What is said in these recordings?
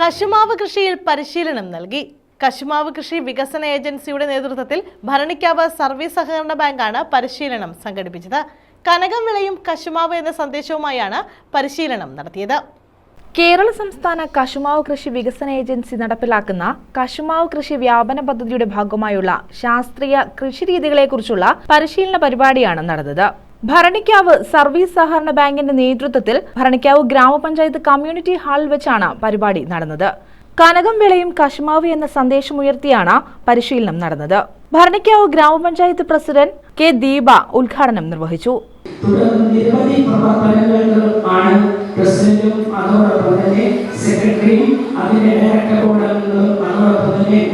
കശുമാവ് കൃഷിയിൽ പരിശീലനം നൽകി. കശുമാവ് കൃഷി വികസന ഏജൻസിയുടെ നേതൃത്വത്തിൽ ഭരണിക്കാവ് സർവീസ് സഹകരണ ബാങ്കാണ് പരിശീലനം സംഘടിപ്പിച്ചത്. കനകം വിളയും കശുമാവ് എന്ന സന്ദേശവുമായാണ് പരിശീലനം നടത്തിയത്. കേരള സംസ്ഥാന കശുമാവ് കൃഷി വികസന ഏജൻസി നടപ്പിലാക്കുന്ന കശുമാവ് കൃഷി വ്യാപന പദ്ധതിയുടെ ഭാഗമായുള്ള ശാസ്ത്രീയ കൃഷിരീതികളെക്കുറിച്ചുള്ള പരിശീലന പരിപാടിയാണ് നടന്നത്. ഭരണിക്കാവ് സർവീസ് സഹകരണ ബാങ്കിന്റെ നേതൃത്വത്തിൽ ഭരണിക്കാവ് ഗ്രാമപഞ്ചായത്ത് കമ്മ്യൂണിറ്റി ഹാളിൽ വെച്ചാണ് പരിപാടി നടന്നത്. കനകം വിളയും കശുമാവ് എന്ന സന്ദേശമുയർത്തിയാണ് പരിശീലനം നടന്നത്. ഭരണിക്കാവ് ഗ്രാമപഞ്ചായത്ത് പ്രസിഡന്റ് കെ ദീപ ഉദ്ഘാടനം നിർവഹിച്ചു.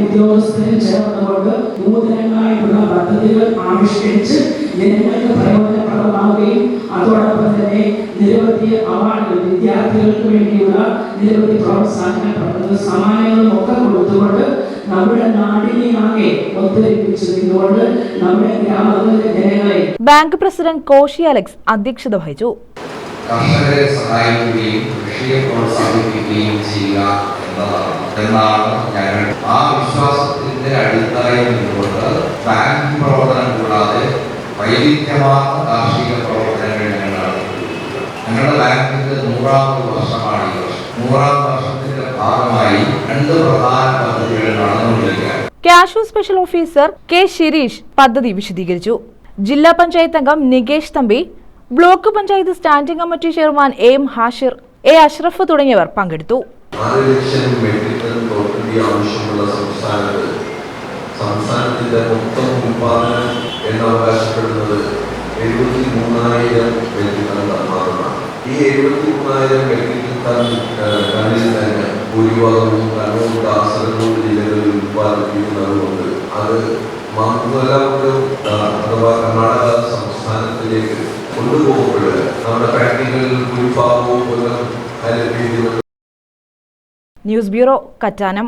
ഉദ്യോഗസ്ഥരും ചേർന്നുകൊണ്ട് നൂതനങ്ങളായിട്ടുള്ള പദ്ധതികൾ ആവിഷ്കരിച്ച് ജനങ്ങൾക്ക് പ്രയോജനപ്രദമാവുകയും അതോടൊപ്പം തന്നെ നിരവധി അവാർഡുകൾ വിദ്യാർത്ഥികൾക്ക് വേണ്ടിയുള്ള നിരവധി പ്രോത്സാഹന പ്രവർത്തന സമ്മാനങ്ങളും ഒക്കെ കൊടുത്തുകൊണ്ട് നമ്മുടെ നാടിനെ ആകെ ഒത്തൊരുമിച്ച് നിന്നുകൊണ്ട് നമ്മുടെ ഗ്രാമങ്ങളിലെ ജനങ്ങളെ ബാങ്ക് പ്രസിഡന്റ് കോശി അലക്സ് അധ്യക്ഷത വഹിച്ചു. കർഷകരെ സഹായിക്കുകയും കൃഷിയെ പ്രോത്സാഹിപ്പിക്കുകയും ചെയ്യുക എന്നതാണ്. എന്നാണ് ഞങ്ങൾ ആ വിശ്വാസത്തിന്റെ അടിത്തറയിൽ നിന്നുകൊണ്ട് ബാങ്ക് പ്രവർത്തനം കൂടാതെ വൈവിധ്യമാർന്ന കാർഷിക പ്രവർത്തനങ്ങൾ ഞങ്ങൾ നടത്തിയിട്ടുണ്ട് ഞങ്ങളുടെ ബാങ്കിന്റെ നൂറാമത് വർഷമാണ് ഈ വർഷം നൂറാം വർഷത്തിന്റെ ഭാഗമായി രണ്ട് പ്രധാന പദ്ധതികൾ നടന്നുകൊണ്ടിരിക്കുകയാണ്. Cashew special officer K Shireesh പദ്ധതി വിശദീകരിച്ചു. ജില്ലാ പഞ്ചായത്ത് അംഗം Nikesh Thampi block panchayat standing committee chairman A M Hashir A Ashraf തുടങ്ങിയവർ പങ്കെടുത്തു. സംസ്ഥാനത്തിന്റെ മൊത്തം ഉൽപാദനം എന്ന് അവകാശപ്പെടുന്നത് എഴുപത്തി മൂന്നായിരം മെട്രിക് ടൺ മാത്രമാണ് ഈ എഴുപത്തി മൂന്നായിരം മെട്രിക് തന്നെ ഭൂരിഭാഗവും കണ്ണൂർ കാസർഗോഡ് ജില്ലകളിൽ ഉത്പാദിപ്പിക്കുന്നതുകൊണ്ട് അത് മംഗലപുരം അഥവാ കർണാടക സംസ്ഥാനത്തിലേക്ക് കൊണ്ടുപോകുമ്പോൾ നമ്മുടെ ഫാക്ടറികളിൽ ഭൂരിഭാഗവും ന്യൂസ് ബ്യൂറോ കറ്റാനം.